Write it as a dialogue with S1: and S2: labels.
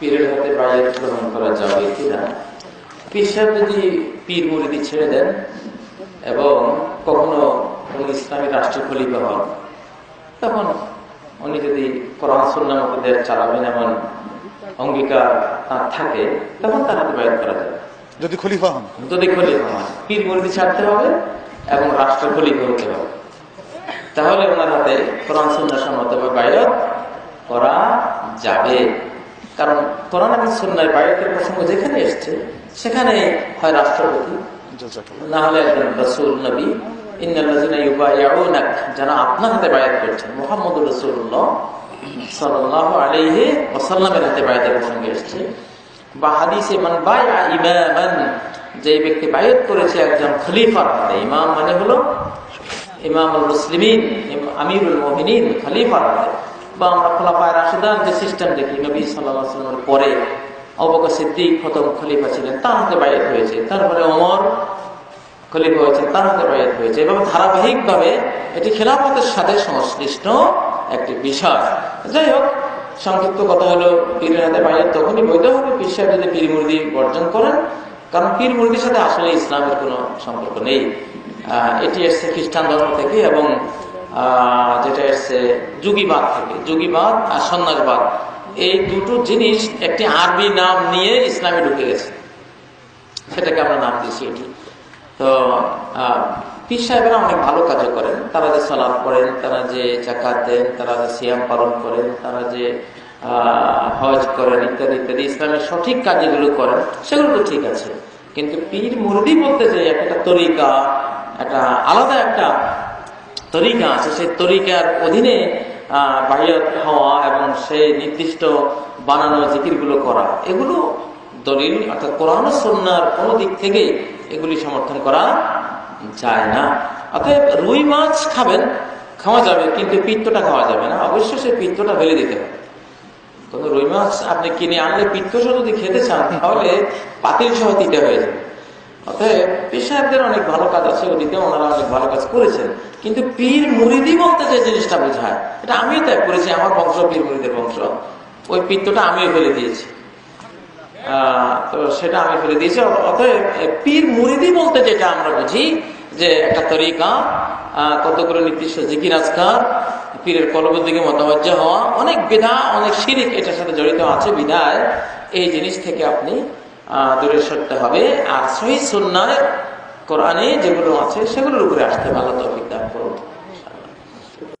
S1: পীরের হাতে বাইরে গ্রহণ করা যাবে কিনা? পীর সাহেব যদি পীর মুরিদি ছেড়ে দেন এবং কখনো কোন ইসলামী রাষ্ট্রের খলিফা হন তখন উনি যদি কোরআন চালাবেন এমন অঙ্গীকার তার থাকে তখন তার হাতে বাইর করা যাবে।
S2: যদি খলিফা হন।
S1: যদি খলিফা হয় পীর মুরিদি ছাড়তে হবে এবং রাষ্ট্র খলিফা হতে হবে। তাহলে ওনার হাতে কোরআন সুন্না সম্মত করা যাবে। কারণ কোরআন বাইরের প্রসঙ্গ যেখানে এসছে, সেখানে হয় রাষ্ট্রপতি। না হলে একজন রসুল নবী। যারা হাতে ওয়াসাল্লামের হাতে বা যে ব্যক্তি বায়াত করেছে একজন খলিফার হাতে। ইমাম মানে হলো ইমামুল মুসলিমিন ইম- আমিরুল মুমিনিন, খলিফার হাতে। বা আমরা খোলাফায় রাশিদান যে সিস্টেম দেখি, নবী ওয়াসাল্লামের পরে হয়েছে। তারপরে খলিফা হয়েছে, তার হয়েছে এবং ধারাবাহিকভাবে এটি সাথে সংশ্লিষ্ট একটি বিষয়। যাই হোক, সংক্ষিপ্ত কথা হলো তখনই বৈধ হবে যদি পীর মুরদি বর্জন করেন, কারণ পীর মুরদির সাথে আসলে ইসলামের কোনো সম্পর্ক নেই। এটি এসছে খ্রিস্টান ধর্ম থেকে এবং যেটা এসছে যুগীবাদ থেকে, যুগীবাদ আর সন্ন্যাসবাদ। এই দুটো জিনিস একটি আরবি নাম নিয়ে ইসলামে ঢুকে গেছে। সেটাকে আমরা নাম দিয়েছি এটি। তো পীর সাহেবেরা অনেক ভালো কাজও করেন। তারা যে সালাদ পড়েন, তারা যে জাকাত দেন, তারা যে সিয়াম পালন করেন, তারা যে হজ করেন ইত্যাদি ইত্যাদি, ইসলামের সঠিক কাজ যেগুলো করেন, সেগুলো তো ঠিক আছে। কিন্তু পীর মুরদি বলতে যে একটা তরিকা, একটা আলাদা একটা তরিকা আছে, সেই তরিকার অধীনে বাহিয়ত হওয়া এবং সেই নির্দিষ্ট বানানো জিকিরগুলো করা, এগুলো দলিল, অর্থাৎ কোরআন সন্ন্যার কোনো দিক থেকে এগুলি সমর্থন করা যায় না। অতএব রুই মাছ খাবেন, খাওয়া যাবে, কিন্তু পিত্তটা খাওয়া যাবে না। অবশ্যই সেই পিত্তটা ফেলে দিতে হবে। কোনো রুই মাছ আপনি কিনে আনলে পিত্ত যদি খেতে চান, তাহলে পাতিল সহ দিতে হয়ে যাবে। অতএব পীর অনেক ভালো কাজ আছে ওদিকে ওনারা অনেক ভালো কাজ করেছেন। কিন্তু পীর মুরিদি বলতে যে জিনিসটা বোঝায়, এটা আমিও ত্যাগ করেছি, আমার বংশ পীর মুরিদের বংশ। ওই পিত্তটা আমিও ফেলে দিয়েছি। তো সেটা আমি ফেলে দিয়েছি। অতএব পীর মুরিদি বলতে যেটা আমরা বুঝি, যে একটা তরিকা কতগুলো নির্দিষ্ট জিকির আজকার, পীরের কলবের দিকে মতবাজ্য হওয়া, অনেক বিধা, অনেক শিরিক এটার সাথে জড়িত আছে, বিধায়। এই জিনিস থেকে আপনি দূরে সরতে হবে। আর সহি সুন্নায় কোরআনে যেগুলো আছে সেগুলোর উপরে আসতে ভালো তফিক।